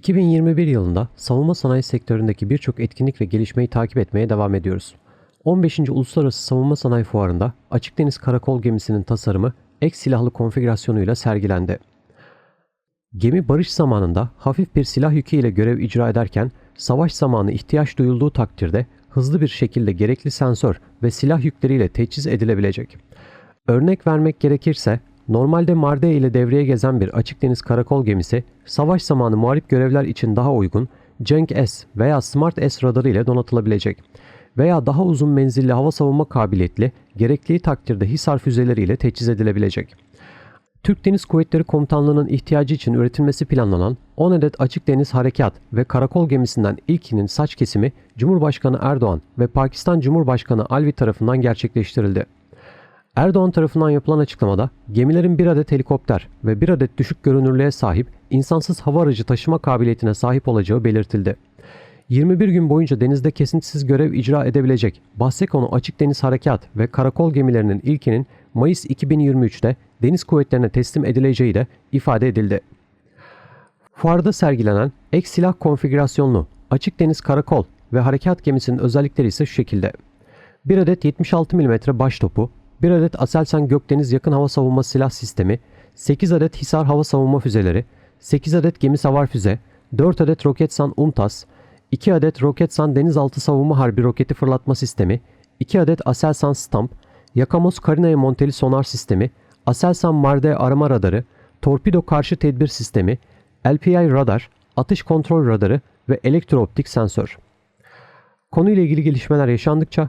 2021 yılında savunma sanayi sektöründeki birçok etkinlik ve gelişmeyi takip etmeye devam ediyoruz. 15. Uluslararası Savunma Sanayi Fuarı'nda Açık Deniz Karakol gemisinin tasarımı ek silahlı konfigürasyonuyla sergilendi. Gemi barış zamanında hafif bir silah yükü ile görev icra ederken savaş zamanı ihtiyaç duyulduğu takdirde hızlı bir şekilde gerekli sensör ve silah yükleriyle teçhiz edilebilecek. Örnek vermek gerekirse normalde Marde ile devreye gezen bir açık deniz karakol gemisi savaş zamanı muharip görevler için daha uygun Cenk S veya Smart S radarı ile donatılabilecek veya daha uzun menzilli hava savunma kabiliyetli gerektiği takdirde Hisar füzeleri ile teçhiz edilebilecek. Türk Deniz Kuvvetleri Komutanlığı'nın ihtiyacı için üretilmesi planlanan 10 adet açık deniz harekat ve karakol gemisinden ilkinin saç kesimi Cumhurbaşkanı Erdoğan ve Pakistan Cumhurbaşkanı Alvi tarafından gerçekleştirildi. Erdoğan tarafından yapılan açıklamada gemilerin bir adet helikopter ve bir adet düşük görünürlüğe sahip insansız hava aracı taşıma kabiliyetine sahip olacağı belirtildi. 21 gün boyunca denizde kesintisiz görev icra edebilecek Bahsekonu Açık Deniz Harekat ve Karakol gemilerinin ilkinin Mayıs 2023'te deniz kuvvetlerine teslim edileceği de ifade edildi. Fuarda sergilenen ek silah konfigürasyonlu açık deniz karakol ve harekat gemisinin özellikleri ise şu şekilde. 1 adet 76 mm baş topu, 1 adet Aselsan Gökdeniz yakın hava savunma silah sistemi, 8 adet Hisar hava savunma füzeleri, 8 adet gemi savar füze, 4 adet Roketsan UMTAS, 2 adet Roketsan denizaltı savunma harbi roketi fırlatma sistemi, 2 adet Aselsan Stamp, Yakamos Karina'ya monteli sonar sistemi, Aselsan Marde arama radarı, torpido karşı tedbir sistemi, LPI radar, atış kontrol radarı ve elektrooptik sensör. Konuyla ilgili gelişmeler yaşandıkça